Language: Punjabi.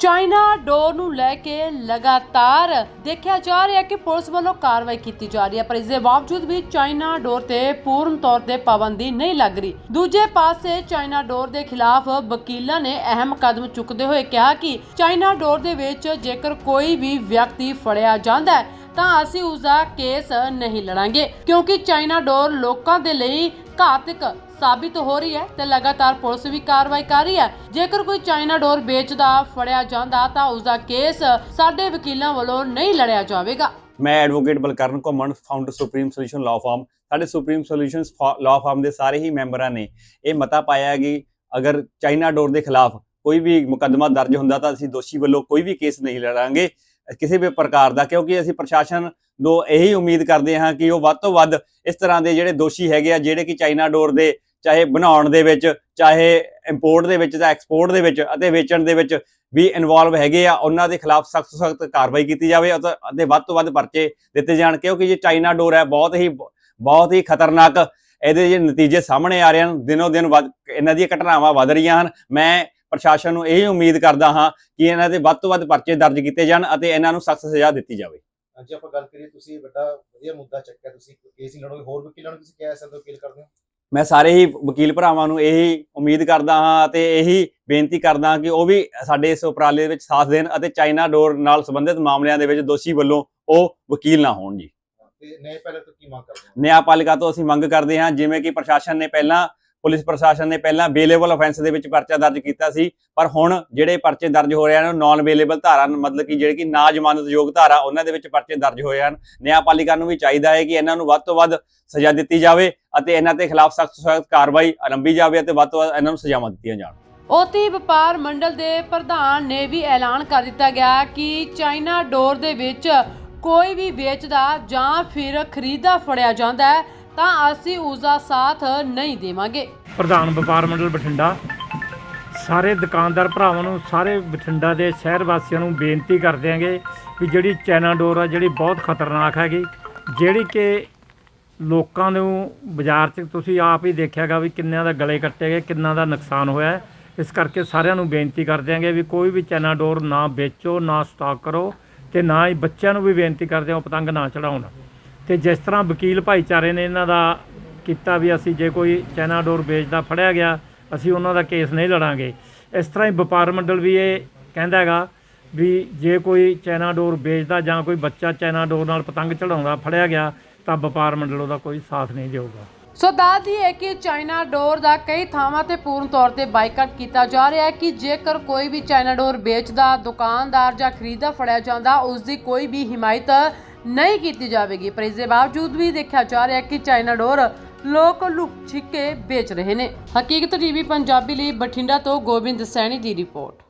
ਚਾਈਨਾ ਡੋਰ ਨੂੰ ਲੈ ਕੇ ਲਗਾਤਾਰ ਦੇਖਿਆ ਜਾ ਰਿਹਾ ਕਿ ਪੁਲਿਸ ਵੱਲੋਂ ਕਾਰਵਾਈ ਕੀਤੀ ਜਾ ਰਹੀ ਹੈ, ਪਰ ਇਸ ਦੇ ਬਾਵਜੂਦ ਵੀ ਚਾਈਨਾ ਡੋਰ ਤੇ ਪੂਰਨ ਤੌਰ ਤੇ ਪਾਬੰਦੀ ਨਹੀਂ ਲੱਗ ਰਹੀ। ਦੂਜੇ ਪਾਸੇ ਚਾਈਨਾ ਡੋਰ ਦੇ ਖਿਲਾਫ ਵਕੀਲਾਂ ਨੇ ਅਹਿਮ ਕਦਮ ਚੁੱਕਦੇ ਹੋਏ ਕਿਹਾ ਕਿ ਚਾਈਨਾ ਡੋਰ ਦੇ ਵਿੱਚ ਜੇਕਰ ਕੋਈ ਵੀ ਵਿਅਕਤੀ ਫੜਿਆ ਜਾਂਦਾ ਹੈ, ਤਾਂ ਅਸੀਂ ਉਸ ਦਾ ਕੇਸ ਨਹੀਂ ਲੜਾਂਗੇ, ਕਿਉਂਕਿ ਚਾਈਨਾ ਡੋਰ ਲੋਕਾਂ ਦੇ ਲਈ ਘਾਤਕ ਸਾਬਿਤ ਹੋ ਰਹੀ ਹੈ ਤੇ ਲਗਾਤਾਰ ਪੁਲਿਸ ਵੀ ਕਾਰਵਾਈ ਕਰ ਰਹੀ ਹੈ। ਜੇਕਰ ਕੋਈ ਚਾਈਨਾ ਡੋਰ ਵੇਚਦਾ, ਫੜਿਆ ਜਾਂਦਾ ਤਾਂ ਉਸ ਦਾ ਕੇਸ ਸਾਡੇ ਵਕੀਲਾਂ ਵੱਲੋਂ ਨਹੀਂ ਲੜਿਆ ਜਾਵੇਗਾ। ਮੈਂ advocate Balkaran Ghuman founder Supreme Solution law firm ਸਾਡੇ ਸੁਪਰੀਮ ਸੋਲੂਸ਼ਨਸ ਲਾਅ ਫਾਰਮ ਦੇ ਸਾਰੇ ਹੀ ਮੈਂਬਰਾਂ ਨੇ ਇਹ ਮਤਾ ਪਾਇਆ ਕਿ ਅਗਰ ਚਾਈਨਾ ਡੋਰ ਦੇ ਖਿਲਾਫ ਕੋਈ ਵੀ ਮੁਕੱਦਮਾ ਦਰਜ ਹੁੰਦਾ ਤਾਂ ਅਸੀਂ ਦੋਸ਼ੀ ਵੱਲੋਂ ਕੋਈ ਵੀ ਕੇਸ ਨਹੀਂ ਲੜਾਂਗੇ ਕਿਸੇ ਵੀ ਪ੍ਰਕਾਰ ਦਾ, ਕਿਉਂਕਿ ਅਸੀਂ ਪ੍ਰਸ਼ਾਸਨ ਦੋ ਇਹੀ ਉਮੀਦ ਕਰਦੇ ਹਾਂ ਕਿ ਉਹ ਵੱਧ ਤੋਂ ਵੱਧ ਇਸ ਤਰ੍ਹਾਂ ਦੇ ਜਿਹੜੇ ਦੋਸ਼ੀ ਹੈਗੇ ਆ, ਜਿਹੜੇ ਕਿ ਚਾਈਨਾ ਡੋਰ ਦੇ ਚਾਹੇ ਬਣਾਉਣ ਦੇ ਵਿੱਚ, ਚਾਹੇ ਇੰਪੋਰਟ ਦੇ ਵਿੱਚ ਜਾਂ ਐਕਸਪੋਰਟ ਦੇ ਵਿੱਚ ਅਤੇ ਵੇਚਣ ਦੇ ਵਿੱਚ ਵੀ ਇਨਵੋਲਵ ਹੈਗੇ ਆ, ਉਹਨਾਂ ਦੇ ਖਿਲਾਫ ਸਖਤ ਤੋਂ ਸਖਤ ਕਾਰਵਾਈ ਕੀਤੀ ਜਾਵੇ ਅਤੇ ਵੱਧ ਤੋਂ ਵੱਧ ਪਰਚੇ ਦਿੱਤੇ ਜਾਣ, ਕਿਉਂਕਿ ਜੇ ਚਾਈਨਾ ਡੋਰ ਹੈ, ਬਹੁਤ ਹੀ ਬਹੁਤ ਹੀ ਖਤਰਨਾਕ ਇਹਦੇ ਜੇ ਨਤੀਜੇ ਸਾਹਮਣੇ ਆ ਰਹੇ ਹਨ, ਦਿਨੋ ਦਿਨ ਵੱਧ, ਇਹਨਾਂ ਦੀਆਂ ਘਟਨਾਵਾਂ ਵਧ ਰਹੀਆਂ ਹਨ। ਮੈਂ ਪ੍ਰਸ਼ਾਸਨ ਨੂੰ ਇਹ ਉਮੀਦ ਕਰਦਾ ਹਾਂ ਕਿ ਇਹਨਾਂ ਦੇ ਵੱਧ ਤੋਂ ਵੱਧ ਪਰਚੇ ਦਰਜ ਕੀਤੇ ਜਾਣ ਅਤੇ ਇਹਨਾਂ ਨੂੰ ਸਖਤ ਸਜ਼ਾ ਦਿੱਤੀ ਜਾਵੇ। ਅੱਜ ਆਪਾਂ ਗੱਲ ਕਰੀਏ ਤੁਸੀਂ ਵੱਡਾ ਵਧੀਆ ਮੁੱਦਾ ਚੱਕਿਆ ਤੁਸੀਂ ਕੇਸ ਹੀ ਲੜੋਗੇ ਹੋਰ ਵਕੀਲਾਂ ਨੂੰ ਤੁਸੀਂ ਕਿਹਾ ਸਕਦੇ ਹੋ ਅਪੀਲ ਕਰਦੇ ਹੋ? ਮੈਂ ਸਾਰੇ ਹੀ ਵਕੀਲ ਭਰਾਵਾਂ ਨੂੰ ਇਹੀ ਉਮੀਦ ਕਰਦਾ ਹਾਂ ਅਤੇ ਇਹੀ ਬੇਨਤੀ ਕਰਦਾ ਹਾਂ ਕਿ ਉਹ ਵੀ ਸਾਡੇ ਇਸ ਉਪਰਾਲੇ ਵਿੱਚ ਸਾਥ ਦੇਣ ਅਤੇ ਚਾਈਨਾ ਡੋਰ ਨਾਲ ਸੰਬੰਧਿਤ ਮਾਮਲਿਆਂ ਦੇ ਵਿੱਚ ਦੋਸ਼ੀ ਵੱਲੋਂ ਉਹ ਵਕੀਲ ਨਾ ਹੋਣ ਜੀ। ਤੇ ਪਹਿਲੇ ਤੋਂ ਕੀ ਮੰਗ ਕਰਦੇ ਹੋ? ਨਿਆਂਪਾਲਿਕਾ ਤੋਂ ਅਸੀਂ ਮੰਗ ਕਰਦੇ ਹਾਂ ਜਿਵੇਂ ਕਿ ਪ੍ਰਸ਼ਾਸਨ ਨੇ ਪਹਿਲਾਂ ਪੁਲਿਸ ਪ੍ਰਸ਼ਾਸਨ ਨੇ ਪਹਿਲਾਂ ਬੇਲੇਬਲ ਅਫੈਂਸ ਦੇ ਵਿੱਚ ਪਰਚਾ ਦਰਜ ਕੀਤਾ ਸੀ, ਪਰ ਹੁਣ ਜਿਹੜੇ ਪਰਚੇ ਦਰਜ ਹੋ ਰਹੇ ਹਨ ਨਾਨ ਬੇਲੇਬਲ ਧਾਰਾ, ਮਤਲਬ ਕਿ ਜਿਹੜੇ ਕਿ ਨਾ ਜ਼ਮਾਨਤਯੋਗ ਧਾਰਾ, ਉਹਨਾਂ ਦੇ ਵਿੱਚ ਪਰਚੇ ਦਰਜ ਹੋਏ ਹਨ। ਨਿਆਂਪਾਲਿਕਾ ਨੂੰ ਵੀ ਚਾਹੀਦਾ ਹੈ ਕਿ ਇਹਨਾਂ ਨੂੰ ਵੱਧ ਤੋਂ ਵੱਧ ਸਜ਼ਾ ਦਿੱਤੀ ਜਾਵੇ ਅਤੇ ਇਹਨਾਂ ਦੇ ਖਿਲਾਫ ਸਖਤ ਸਖਤ ਕਾਰਵਾਈ ਆਰੰਭੀ ਜਾਵੇ ਅਤੇ ਵੱਧ ਤੋਂ ਵੱਧ ਇਹਨਾਂ ਨੂੰ ਸਜ਼ਾਵਾਂ ਦਿੱਤੀਆਂ ਜਾਣ। ਓਤੀ ਵਪਾਰ ਮੰਡਲ ਦੇ ਪ੍ਰਧਾਨ ਨੇ ਵੀ ਐਲਾਨ ਕਰ ਦਿੱਤਾ ਗਿਆ ਕਿ ਚਾਈਨਾ ਡੋਰ ਦੇ ਵਿੱਚ ਕੋਈ ਵੀ ਵੇਚਦਾ ਜਾਂ ਫਿਰ ਖਰੀਦਾ ਫੜਿਆ ਜਾਂਦਾ ਹੈ। ਤਾਂ ਅਸੀਂ ਉਸ ਦਾ ਸਾਥ ਨਹੀਂ ਦੇਵਾਂਗੇ ਪ੍ਰਧਾਨ ਵਪਾਰ ਮੰਡਲ ਬਠਿੰਡਾ, ਸਾਰੇ ਦੁਕਾਨਦਾਰ ਭਰਾਵਾਂ ਨੂੰ, ਸਾਰੇ ਬਠਿੰਡਾ ਦੇ ਸ਼ਹਿਰ ਵਾਸੀਆਂ ਨੂੰ ਬੇਨਤੀ ਕਰਦੇ ਆਂਗੇ ਵੀ ਜਿਹੜੀ ਚਾਈਨਾ ਡੋਰ ਆ, ਜਿਹੜੀ ਬਹੁਤ ਖਤਰਨਾਕ ਹੈਗੀ, ਜਿਹੜੀ ਕਿ ਲੋਕਾਂ ਨੂੰ ਬਾਜ਼ਾਰ 'ਚ ਤੁਸੀਂ ਆਪ ਹੀ ਦੇਖਿਆਗਾ ਵੀ ਕਿੰਨਿਆਂ ਦਾ ਗਲੇ ਕੱਟੇ ਗਏ, ਕਿੰਨਾ ਦਾ ਨੁਕਸਾਨ ਹੋਇਆ ਹੈ। ਇਸ ਕਰਕੇ ਸਾਰਿਆਂ ਨੂੰ ਬੇਨਤੀ ਕਰਦੇ ਆਂਗੇ ਵੀ ਕੋਈ ਵੀ ਚਾਈਨਾ ਡੋਰ ਨਾ ਵੇਚੋ, ਨਾ ਸਟਾਕ ਕਰੋ ਤੇ ਨਾ ਹੀ ਬੱਚਿਆਂ ਨੂੰ ਵੀ ਬੇਨਤੀ ਕਰਦੇ ਹਾਂ ਉਹ ਪਤੰਗ ਨਾ ਚੜਾਉਣ ਤੇ ਜਿਸ ਤਰ੍ਹਾਂ ਵਕੀਲ ਭਾਈਚਾਰੇ ਨੇ ਇਹਨਾਂ ਦਾ ਕੀਤਾ ਵੀ ਅਸੀਂ ਜੇ ਕੋਈ ਚਾਈਨਾ ਡੋਰ ਵੇਚਦਾ ਫੜਿਆ ਗਿਆ, ਅਸੀਂ ਉਹਨਾਂ ਦਾ ਕੇਸ ਨਹੀਂ ਲੜਾਂਗੇ। ਇਸ ਤਰ੍ਹਾਂ ਹੀ ਵਪਾਰ ਮੰਡਲ ਵੀ ਇਹ ਕਹਿੰਦਾ ਹੈਗਾ ਵੀ ਜੇ ਕੋਈ ਚਾਈਨਾ ਡੋਰ ਵੇਚਦਾ ਜਾਂ ਕੋਈ ਬੱਚਾ ਚਾਈਨਾ ਡੋਰ ਨਾਲ ਪਤੰਗ ਚੜਾਉਂਦਾ ਫੜਿਆ ਗਿਆ, ਤਾਂ ਵਪਾਰ ਮੰਡਲ ਉਹਦਾ ਕੋਈ ਸਾਥ ਨਹੀਂ ਦੇਊਗਾ। ਸੋ ਦੱਸਦੀ ਹੈ ਕਿ ਚਾਈਨਾ ਡੋਰ ਦਾ ਕਈ ਥਾਵਾਂ ਤੇ ਪੂਰਨ ਤੌਰ ਤੇ ਬਾਈਕਾਟ ਕੀਤਾ ਜਾ ਰਿਹਾ ਹੈ ਕਿ ਜੇਕਰ ਕੋਈ ਵੀ ਚਾਈਨਾ ਡੋਰ ਵੇਚਦਾ, ਦੁਕਾਨਦਾਰ ਜਾਂ ਖਰੀਦਦਾ, ਫੜਿਆ ਜਾਂਦਾ ਉਸ ਦੀ ਕੋਈ ਵੀ ਹਿਮਾਇਤ ਨਹੀਂ ਕੀਤੀ ਜਾਵੇਗੀ। ਪਰ ਇਸ ਦੇ ਬਾਵਜੂਦ ਵੀ ਦੇਖਿਆ ਜਾ ਰਿਹਾ ਕਿ ਚਾਈਨਾ ਡੋਰ ਲੋਕ ਲੁਕ ਛਿੱਕੇ ਵੇਚ ਰਹੇ ਨੇ। ਹਕੀਕਤ ਟੀਵੀ ਪੰਜਾਬੀ ਲਈ ਬਠਿੰਡਾ ਤੋਂ ਗੋਬਿੰਦ ਸੈਣੀ ਦੀ ਰਿਪੋਰਟ।